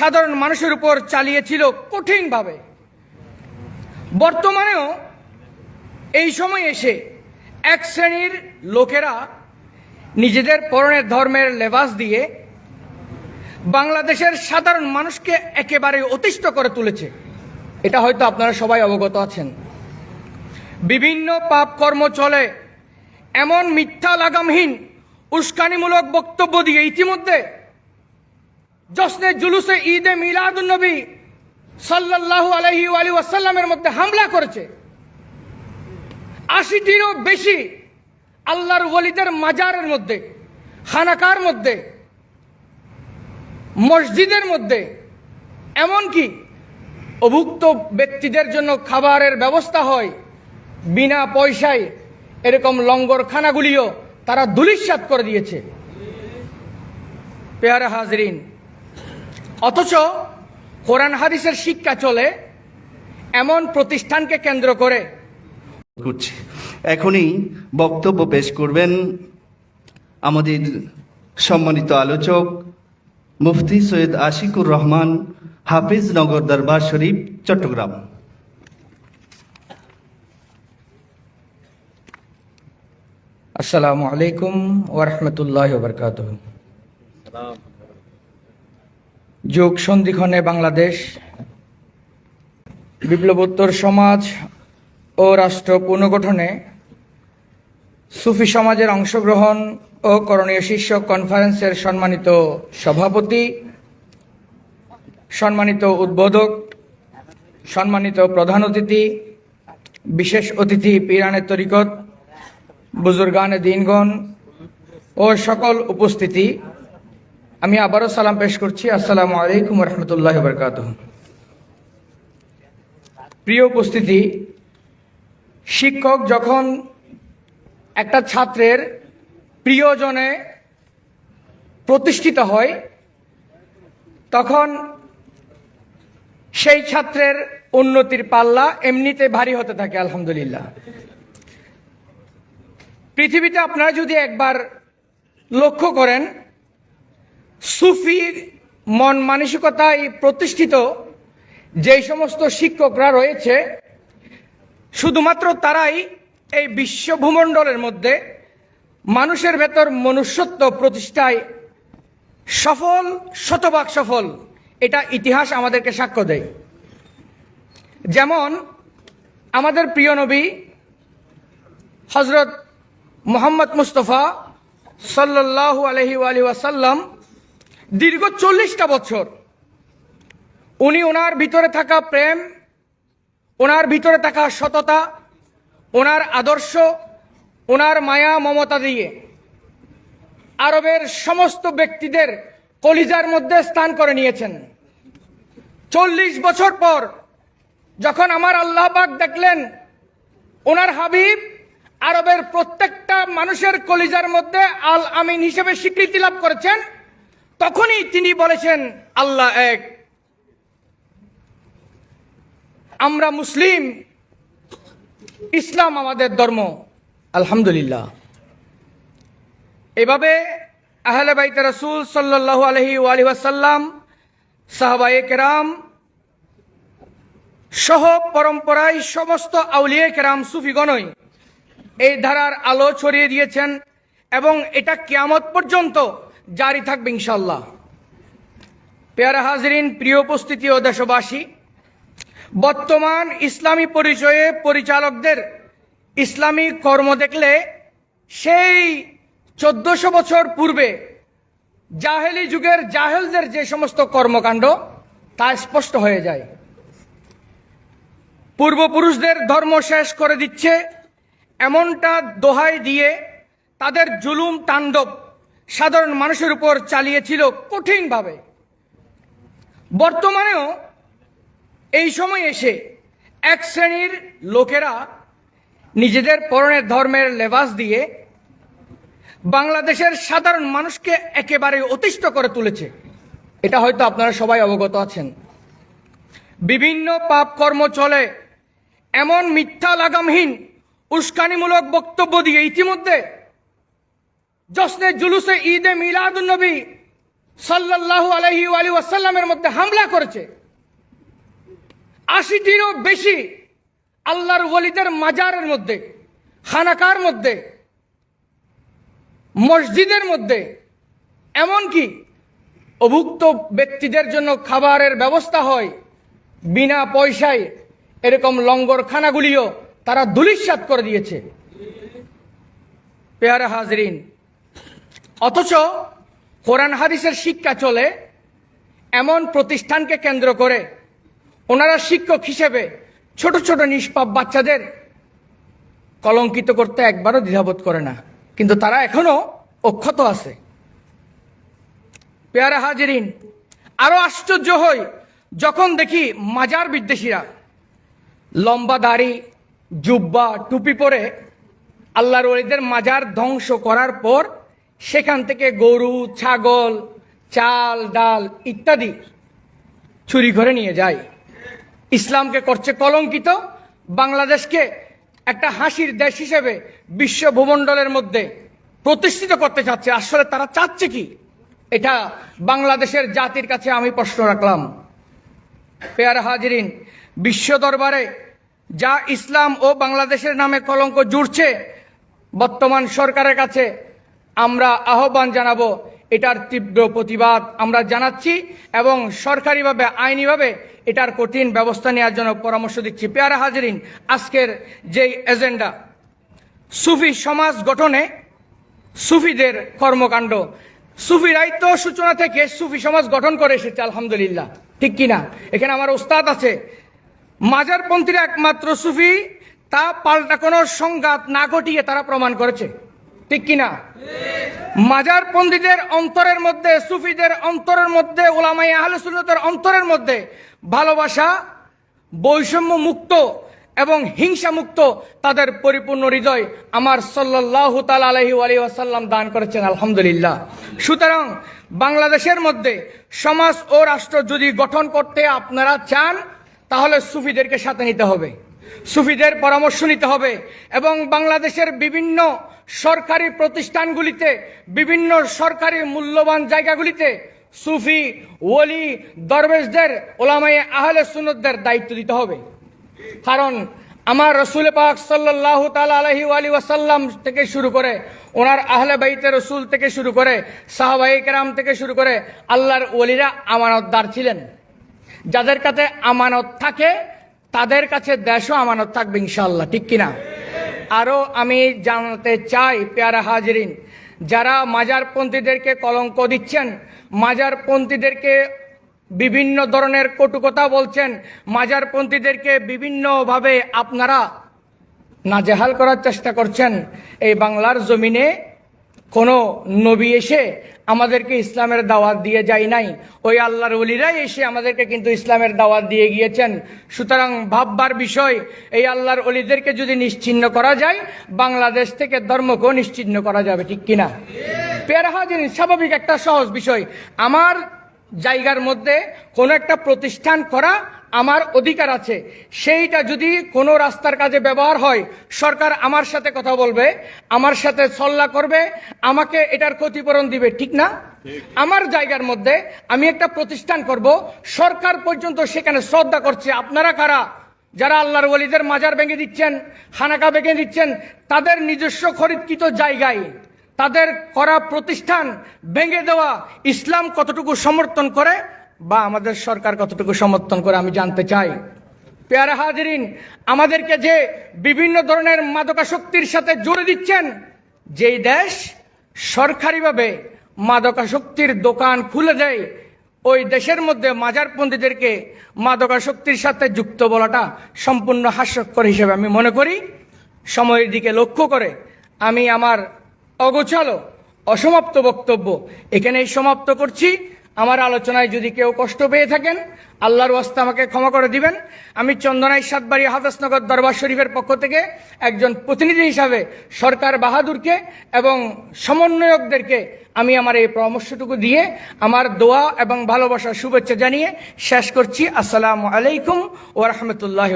সাধারণ মানুষের উপর চালিয়েছিল কঠিনভাবে। বর্তমানেও এই সময় এসে এক শ্রেণির লোকেরা নিজেদের পরনের ধর্মের লেবাস দিয়ে বাংলাদেশের সাধারণ মানুষকে একেবারে অতিষ্ঠ করে তুলেছে। এটা হয়তো আপনারা সবাই অবগত আছেন। বিভিন্ন পাপ কর্ম চলে। এমন মিথ্যা লাগামহীন, উস্কানিমূলক বক্তব্য দিয়ে ইতিমধ্যে জশ্নে জুলুসে ঈদে মিলাদুন্নবী সাল্লাল্লাহু আলহি আলী ওয়াসাল্লামের মধ্যে হামলা করেছে। আশিটিরও বেশি আল্লাহর ওলিদের মাজারের মধ্যে, খানাকার মধ্যে, মসজিদের মধ্যে, এমনকি অভুক্ত ব্যক্তিদের জন্য খাবারের ব্যবস্থা হয়, বিনা পয়সায় এরকম লঙ্গরখানাগুলিও তারা ধুলিস্বাদ করে দিয়েছে। পেয়ারা হাজরিন অথচ কোরআন হাদিসের শিক্ষা চলে এমন প্রতিষ্ঠানকে কেন্দ্র করে। করছি। এখনই বক্তব্য পেশ করবেন আমাদের সম্মানিত আলোচক মুফতি সৈয়দ আশিকুর রহমান হাফিজ নগর দরবার শরীফ চট্টগ্রাম। আসসালামু আলাইকুম ওরহমতুল্লাহ বরকাত যুগ সন্ধিক্ষণে বাংলাদেশ, বিপ্লবোত্তর সমাজ ও রাষ্ট্র পুনর্গঠনে সুফি সমাজের অংশগ্রহণ ও করণীয় শীর্ষক কনফারেন্সের সম্মানিত সভাপতি, সম্মানিত উদ্বোধক, সম্মানিত প্রধান অতিথি, বিশেষ অতিথি পিরানের তরিকত, বুজুর্গান দিনগণ ও সকল উপস্থিতি আমি আবারও সালাম পেশ করছি। আসসালামু আলাইকুম রহমতুল্লাহ বরকাত প্রিয় উপস্থিতি, শিক্ষক যখন একটা ছাত্রের প্রিয়জনে প্রতিষ্ঠিত হয়, তখন সেই ছাত্রের উন্নতির পাল্লা এমনিতে ভারী হতে থাকে, আলহামদুলিল্লাহ। পৃথিবীতে আপনারা যদি একবার লক্ষ্য করেন সুফি মন মানসিকতায় প্রতিষ্ঠিত যেই সমস্ত শিক্ষকরা রয়েছে, শুধুমাত্র তারাই এই বিশ্ব ভূমণ্ডলের মধ্যে মানুষের ভেতর মনুষ্যত্ব প্রতিষ্ঠায় সফল, শতভাগ সফল, এটা ইতিহাস আমাদেরকে সাক্ষ্য দেয়। যেমন আমাদের প্রিয় নবী হজরত মোহাম্মদ মুস্তফা সাল্লাল্লাহু আলহি আলি ওয়াসাল্লাম দীর্ঘ চল্লিশটা বছর উনি ওনার ভিতরে থাকা প্রেম, ওনার ভিতরে থাকা সততা, ওনার আদর্শ, ওনার মায়া, মমতা দিয়ে আরবের সমস্ত ব্যক্তিদের কলিজার মধ্যে স্থান করে নিয়েছেন। চল্লিশ বছর পর যখন আমার আল্লাহ দেখলেন, ওনার হাবিব আরবের প্রত্যেকটা মানুষের কলিজার মধ্যে আল আমিন হিসেবে স্বীকৃতি লাভ করেছেন তখনই তিনি বলেছেন, আল্লাহ এক। আমরা মুসলিম, ইসলাম আমাদের ধর্ম। আলহামদুলিল্লাহ। এভাবে আহলে বাইত রসুল সাল্লাল্লাহু আলহি আলি ওয়াসাল্লাম, সাহবায়ে কেরাম সহ পরম্পরায় সমস্ত আউলিয়ে কেরাম সুফিগণই এই ধারার আলো ছড়িয়ে দিয়েছেন এবং এটা কিয়ামত পর্যন্ত জারি থাকবে ইনশাল্লাহ পেয়ারা হাজরিন, প্রিয় উপস্থিতি ও দেশবাসী, বর্তমান ইসলামী পরিচয়ে পরিচালকদের ইসলামী কর্ম দেখলে সেই চোদ্দশো বছর পূর্বে জাহেলি যুগের জাহেলদের যে সমস্ত কর্মকাণ্ড, তা স্পষ্ট হয়ে যায়। পূর্বপুরুষদের ধর্ম শেষ করে দিচ্ছে, এমনটা দোহাই দিয়ে তাদের জুলুম তাণ্ডব সাধারণ মানুষের উপর চালিয়েছিল কঠিনভাবে। বর্তমানেও এই সময় এসে এক শ্রেণির লোকেরা নিজেদের পরনের ধর্মের লেবাস দিয়ে বাংলাদেশের সাধারণ মানুষকে একেবারে অতিষ্ঠ করে তুলেছে। এটা হয়তো আপনারা সবাই অবগত আছেন। বিভিন্ন পাপ কর্ম চলে। এমন মিথ্যা লাগামহীন, উস্কানিমূলক বক্তব্য দিয়ে ইতিমধ্যে জশ্নে জুলুসে ঈদে মিলাদুন্নবী সাল্লাল্লাহু আলহি আলী ওয়াসাল্লামের মধ্যে হামলা করেছে। আশিটিরও বেশি আল্লাহর ওলিদের মাজারের মধ্যে, খানাকার মধ্যে, মসজিদের মধ্যে, এমনকি অভুক্ত ব্যক্তিদের জন্য খাবারের ব্যবস্থা হয়, বিনা পয়সায় এরকম লঙ্গরখানাগুলিও তারা ধুলিস্বাত করে দিয়েছে। পেয়ারা হাজরিন অথচ কোরআন হাদিসের শিক্ষা চলে এমন প্রতিষ্ঠানকে কেন্দ্র করে ওনারা শিক্ষক হিসেবে ছোট ছোট নিষ্পাপ বাচ্চাদের কলঙ্কিত করতে একবারও দ্বিধাবোধ করে না। কিন্তু তারা এখনও অক্ষত আছে। পেয়ারা হাজিরিন, আরও আশ্চর্য হই যখন দেখি মাজার বিদ্বেষীরা লম্বা দাড়ি, জুব্বা, টুপি পরে আল্লাহর ওলিদের মাজার ধ্বংস করার পর সেখান থেকে গরু, ছাগল, চাল, ডাল ইত্যাদি চুরি করে নিয়ে যায়। ইসলামকে করছে কলঙ্কিত। বাংলাদেশকে একটা হাসির দেশ হিসেবে বিশ্ব ভূমণ্ডলের মধ্যে প্রতিষ্ঠিত করতে চাচ্ছে। আসলে তারা চাচ্ছে কি? এটা বাংলাদেশের জাতির কাছে আমি প্রশ্ন রাখলাম। পেয়ার হাজিরিন, বিশ্ব দরবারে যা ইসলাম ও বাংলাদেশের নামে কলঙ্ক জুড়ছে, বর্তমান সরকারের কাছে আমরা আহ্বান জানাব, এটার তীব্র প্রতিবাদ আমরা জানাচ্ছি এবং সরকারিভাবে, আইনিভাবে এটার কঠিন ব্যবস্থা নেওয়ার জন্য পরামর্শ দিচ্ছি। পেয়ারা হাজরিন, আজকের যেই এজেন্ডা, সুফি সমাজ গঠনে সুফিদের কর্মকাণ্ড। সুফিরাই তো সূচনা থেকে সুফি সমাজ গঠন করে এসেছে, আলহামদুলিল্লাহ। ঠিক কিনা? এখানে আমার ওস্তাদ আছে। মাজারপন্থীরা একমাত্র সুফি, তা পাল্টা কোনো সংঘাত না ঘটিয়ে তারা প্রমাণ করেছে। ঠিক কিনা? মাজার পন্ডিতের অন্তরের মধ্যে, সুফিদের অন্তরের মধ্যে ওলামাই আহলে সুন্নতের অন্তরের মধ্যে ভালোবাসা বৈষম্য মুক্ত এবং হিংসা মুক্ত তাদের পরিপূর্ণ হৃদয় আমার সাল্লাহ তাল আলহি দান করেছেন, আলহামদুলিল্লাহ। সুতরাং বাংলাদেশের মধ্যে সমাজ ও রাষ্ট্র যদি গঠন করতে আপনারা চান, তাহলে সুফিদেরকে সাথে নিতে হবে। সুফিদের পরামর্শ নিতে হবে এবং বাংলাদেশের বিভিন্ন সরকারি প্রতিষ্ঠানগুলিতে, বিভিন্ন সরকারি মূল্যবান জায়গাগুলিতে সুফি, ওলি, দরবেশদের ওলামাই আহলে সুনতদের দায়িত্ব দিতে হবে। কারণ আমার রসুল পাক সাল্লাহ তাল আলহি আলী ওয়াসাল্লাম থেকে শুরু করে, ওনার আহলে বাইতে রসুল থেকে শুরু করে সাহবাই কেরাম থেকে শুরু করে আল্লাহর ওলিরা আমানতদার ছিলেন। যাদের কাছে আমানত থাকে তাদের কাছে দেশও আমানত থাকবে ইনশাল্লাহ ঠিক কিনা? আরও আমি জানাতে চাই, পেয়ারা হাজরিন, যারা মাজারপন্থীদেরকে কলঙ্ক দিচ্ছেন, মাজারপন্থীদেরকে বিভিন্ন ধরনের কটুকথা বলছেন, মাজারপন্থীদেরকে বিভিন্নভাবে আপনারা নাজেহাল করার চেষ্টা করছেন, এই বাংলার জমিনে কোনো নবী এসে আমাদেরকে ইসলামের দাওয়াত দিয়ে যায় নাই। ওই আল্লাহর ওলিরাই এসে আমাদেরকে কিন্তু ইসলামের দাওয়াত দিয়ে গিয়েছেন। সুতরাং ভাববার বিষয়, এই আল্লাহর অলিদেরকে যদি নিশ্চিন্ন করা যায়, বাংলাদেশ থেকে ধর্মকেও নিশ্চিন্ন করা যাবে, ঠিক কিনা? পেয়ারাহাজিন স্বাভাবিক একটা সহজ বিষয়। আমার জায়গার মধ্যে কোনো একটা প্রতিষ্ঠান করা আমার অধিকার আছে। সেইটা যদি কোনো রাস্তার কাজে ব্যবহার হয়, সরকার আমার সাথে কথা বলবে, আমার সাথে সল্লা করবে, আমাকে এটার ক্ষতিপূরণ দিবে, ঠিক না? আমার জায়গার মধ্যে আমি একটা প্রতিষ্ঠান করব, সরকার পর্যন্ত সেখানে শ্রদ্ধা করছে। আপনারা কারা? যারা আল্লাহর ওলিদের মাজার ভেঙে দিচ্ছেন, খানাকা ভেঙে দিচ্ছেন, তাদের নিজস্ব খরিদকৃত জায়গায়, তাদের করা প্রতিষ্ঠান ভেঙে দেওয়া ইসলাম কতটুকু সমর্থন করে বা আমাদের সরকার কতটুকু সমর্থন করে আমি জানতে চাই। পেয়ারা হাজরিন, আমাদেরকে যে বিভিন্ন ধরনের মাদকাশক্তির সাথে জুড়ে দিচ্ছেন, যেই দেশ সরকারিভাবে মাদকাশক্তির দোকান খুলে দেয়, ওই দেশের মধ্যে মাজারপন্থীদেরকে মাদকাশক্তির সাথে যুক্ত বলাটা সম্পূর্ণ হাস্যকর হিসেবে আমি মনে করি। সময়ের দিকে লক্ষ্য করে আমি আমার অগোছালো, অসমাপ্ত বক্তব্য এখানেই সমাপ্ত করছি। আমার আলোচনায় যদি কেউ কষ্ট পেয়ে থাকেন, আল্লাহর ওয়াস্তে আমাকে ক্ষমা করে দিবেন। আমি চন্দনাই সাতবাড়ি হাফেজনগর দরবার শরীফের পক্ষ থেকে একজন প্রতিনিধি হিসাবে সরকার বাহাদুরকে এবং সমন্বয়কদেরকে আমি আমার এই পরামর্শটুকু দিয়ে আমার দোয়া এবং ভালোবাসার শুভেচ্ছা জানিয়ে শেষ করছি। আসসালামু আলাইকুম ও রহমতুল্লাহ